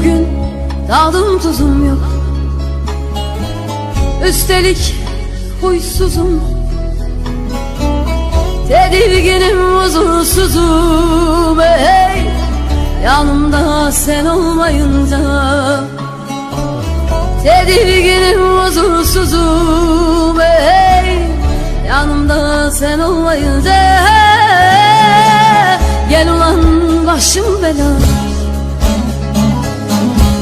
Bugün dadım tuzum yok. Üstelik huysuzum. Tedirginim huzursuzum. Hey Yanımda sen olmayınca. Tedirginim huzursuzum. Hey Yanımda sen olmayınca. Hey. Gel ulan başım belada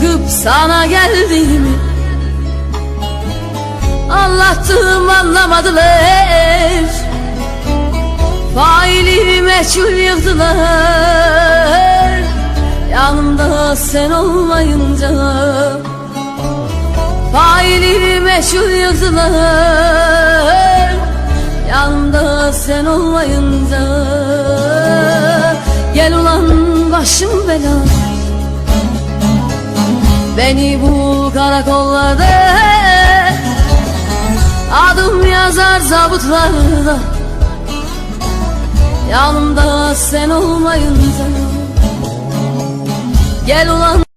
Çıkıp sana geldiğimi Anlattım anlamadılar. Faili meçhul yıktılar Yanımda sen olmayınca. Faili meçhul yıktılar Yanımda sen olmayınca. Gel ulan başım belada Beni bul karakollarda. Adım yazar zabıtlarda. Yanımda sen olmayınca. Gel ulan